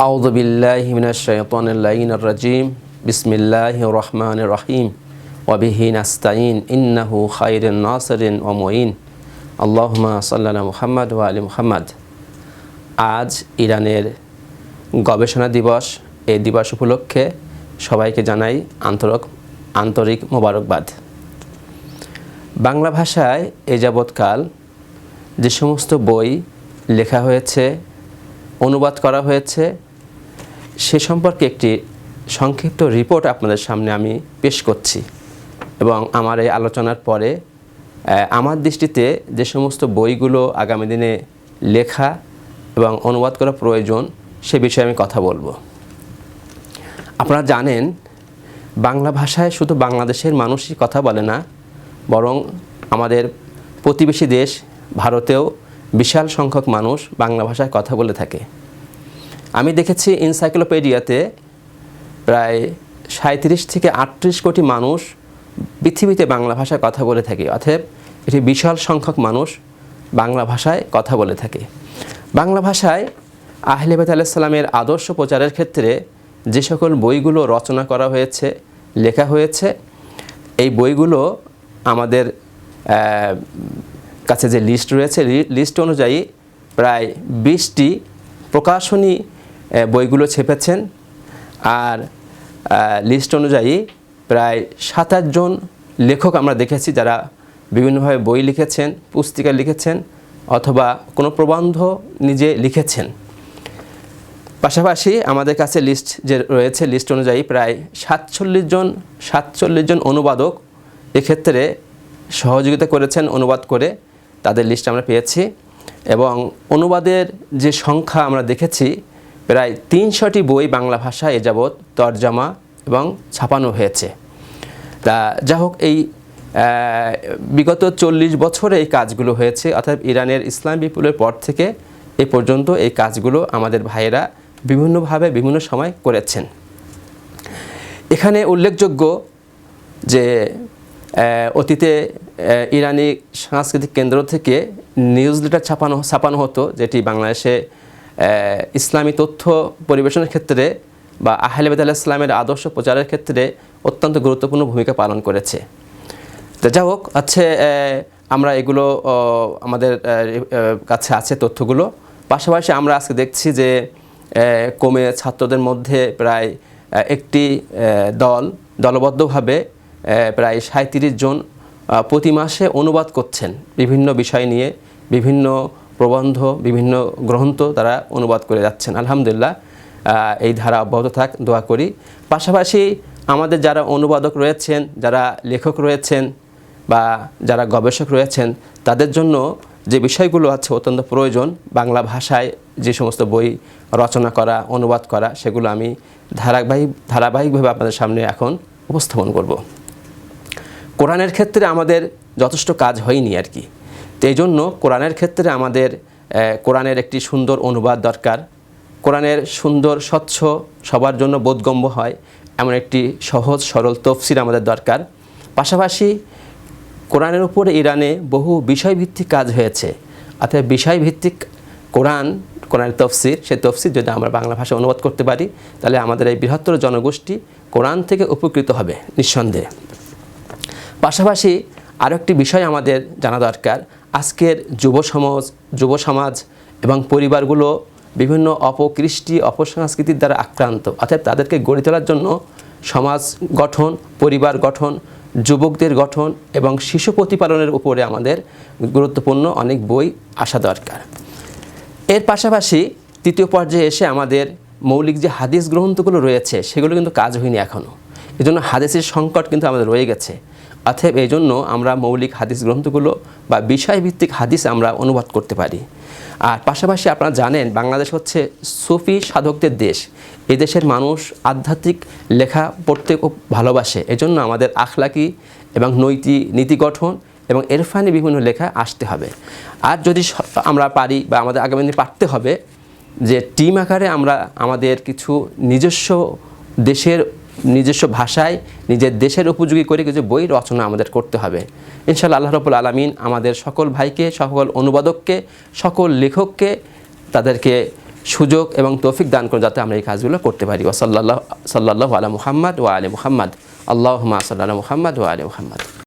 আউদ বিল্লাহিমিনাশাইতানিল্লাইনার-রাজিম বিসমিল্লাহির রহমানির রহিম। ওয়াবিহি নাস্তাইন ইন্নাহু খায়রুন নাসিরিন ওয়া মুঈন। আল্লাহ সাল্লাল্লাহু মুহাম্মাদ ওয়া আলি মুহাম্মাদ। আজ ইরানের গবেষণা দিবস। এই দিবস উপলক্ষে সবাইকে জানাই আন্তরক, আন্তরিক মোবারকবাদ। বাংলা ভাষায় এ যাবৎকাল যে সমস্ত বই লেখা হয়েছে, অনুবাদ করা হয়েছে সে সম্পর্কে একটি সংক্ষিপ্ত রিপোর্ট আপনাদের সামনে আমি পেশ করছি এবং আমার এই আলোচনার পরে আমার দৃষ্টিতে যে সমস্ত বইগুলো আগামী দিনে লেখা এবং অনুবাদ করা প্রয়োজন, সে বিষয়ে আমি কথা বলব। আপনারা জানেন, বাংলা ভাষায় শুধু বাংলাদেশের মানুষই কথা বলে না, বরং আমাদের প্রতিবেশী দেশ ভারতেও বিশাল সংখ্যক মানুষ বাংলা ভাষায় কথা বলে থাকে। আমি দেখেছি এনসাইক্লোপিডিয়াতে প্রায় সাঁত্রিশ থেকে আটত্রিশ কোটি মানুষ পৃথিবীতে বাংলা ভাষায় কথা বলে থাকে, অতএব এটি বিশাল সংখ্যক মানুষ বাংলা ভাষায় কথা বলে থাকে। বাংলা ভাষায় আহলেবেত আলাইসাল্লামের আদর্শ প্রচারের ক্ষেত্রে যে সকল বইগুলো রচনা করা হয়েছে, লেখা হয়েছে, এই বইগুলো আমাদের কাছে যে লিস্ট রয়েছে লিস্ট অনুযায়ী প্রায় বিশটি প্রকাশনী বইগুলো ছেপেছেন। আর লিস্ট অনুযায়ী প্রায় সাত জন লেখক আমরা দেখেছি যারা বিভিন্নভাবে বই লিখেছেন, পুস্তিকা লিখেছেন অথবা কোনো প্রবন্ধ নিজে লিখেছেন। পাশাপাশি আমাদের কাছে লিস্ট যে রয়েছে, লিস্ট অনুযায়ী প্রায় সাতচল্লিশ জন সাতচল্লিশ জন অনুবাদক এক্ষেত্রে সহযোগিতা করেছেন, অনুবাদ করে তাদের লিস্ট আমরা পেয়েছি। এবং অনুবাদের যে সংখ্যা আমরা দেখেছি প্রায় তিনশোটি বই বাংলা ভাষায় এ যাবৎ তর্জমা এবং ছাপানো হয়েছে। তা যা হোক এই বিগত চল্লিশ বছরে এই কাজগুলো হয়েছে, অর্থাৎ ইরানের ইসলাম বিপ্লবের পর থেকে এ পর্যন্ত এই কাজগুলো আমাদের ভাইয়েরা বিভিন্নভাবে বিভিন্ন সময় করেছেন। এখানে উল্লেখযোগ্য যে অতীতে ইরানি সাংস্কৃতিক কেন্দ্র থেকে নিউজ লেটার ছাপানো ছাপানো হতো, যেটি বাংলাদেশে ইসলামী তথ্য পরিবেশনের ক্ষেত্রে বা আহলেবেদ আলাহ ইসলামের আদর্শ প্রচারের ক্ষেত্রে অত্যন্ত গুরুত্বপূর্ণ ভূমিকা পালন করেছে। তো যা হোক, আছে আমরা এগুলো আমাদের কাছে আছে তথ্যগুলো। পাশাপাশি আমরা আজকে দেখছি যে কমে ছাত্রদের মধ্যে প্রায় একটি দল দলবদ্ধভাবে প্রায় সাঁত্রিশ জন প্রতি মাসে অনুবাদ করছেন। বিভিন্ন বিষয় নিয়ে বিভিন্ন প্রবন্ধ, বিভিন্ন গ্রন্থ তারা অনুবাদ করে যাচ্ছেন। আলহামদুলিল্লাহ এই ধারা অব্যাহত থাক, দোয়া করি। পাশাপাশি আমাদের যারা অনুবাদক রয়েছেন, যারা লেখক রয়েছেন বা যারা গবেষক রয়েছেন, তাদের জন্য যে বিষয়গুলো আছে অত্যন্ত প্রয়োজন, বাংলা ভাষায় যে সমস্ত বই রচনা করা, অনুবাদ করা, সেগুলো আমি ধারাবাহিক, ধারাবাহিকভাবে আপনাদের সামনে এখন উপস্থাপন করব। কোরআনের ক্ষেত্রে আমাদের যথেষ্ট কাজ হয়নি আর কি। তো এই জন্য কোরআনের ক্ষেত্রে আমাদের কোরআনের একটি সুন্দর অনুবাদ দরকার। কোরআনের সুন্দর, স্বচ্ছ, সবার জন্য বোধগম্য হয় এমন একটি সহজ, সরল তফসির আমাদের দরকার। পাশাপাশি কোরআনের উপরে ইরানে বহু বিষয়ভিত্তিক কাজ হয়েছে। অর্থাৎ বিষয়ভিত্তিক কোরআন, কোরআনের তফসির সেই তফসির যদি আমরা বাংলা ভাষায় অনুবাদ করতে পারি, তাহলে আমাদের এই বৃহত্তর জনগোষ্ঠী কোরআন থেকে উপকৃত হবে নিঃসন্দেহে। পাশাপাশি আরও একটি বিষয় আমাদের জানা দরকার। আজকের যুব সমাজ যুব সমাজ এবং পরিবারগুলো বিভিন্ন অপকৃষ্টি, অপসংস্কৃতির দ্বারা আক্রান্ত। অর্থাৎ তাদেরকে গড়ে তোলার জন্য সমাজ গঠন, পরিবার গঠন, যুবকদের গঠন এবং শিশু প্রতিপালনের উপরে আমাদের গুরুত্বপূর্ণ অনেক বই আসা দরকার। এর পাশাপাশি তৃতীয় পর্যায়ে এসে আমাদের মৌলিক যে হাদিস গ্রন্থগুলো রয়েছে, সেগুলো কিন্তু কাজ হয়নি এখনও এজন্য হাদিসের সংকট কিন্তু আমাদের রয়ে গেছে। অতএব এই জন্য আমরা মৌলিক হাদিস গ্রন্থগুলো বা বিষয়ভিত্তিক হাদিস আমরা অনুবাদ করতে পারি। আর পাশাপাশি আপনারা জানেন, বাংলাদেশ হচ্ছে সুফি সাধকদের দেশ। এই দেশের মানুষ আধ্যাত্মিক লেখা পড়তে খুব ভালোবাসে। এজন্য আমাদের আখলাকি এবং নৈতিক নীতি গঠন এবং এরফানি বিভিন্ন লেখা আসতে হবে। আর যদি আমরা পারি বা আমাদের আগামী দিনে পারতে হবে যে টিম আকারে আমরা আমাদের কিছু নিজস্ব দেশের নিজস্ব ভাষায় নিজের দেশের উপযোগী করে কিছু বই রচনা আমাদের করতে হবে। ইনশাল্লাহ আল্লাহ রবুল আলমিন আমাদের সকল ভাইকে, সকল অনুবাদককে, সকল লেখককে তাদেরকে সুযোগ এবং তৌফিক দান করে যাতে আমরা এই কাজগুলো করতে পারি। ও সাল্লাহ সাল্লাহ আলা মুহাম্মদ ও আলী মুহাম্মদ। আল্লাহ সাল্লাহ মুহাম্মদ ও আলী মুহাম্মদ।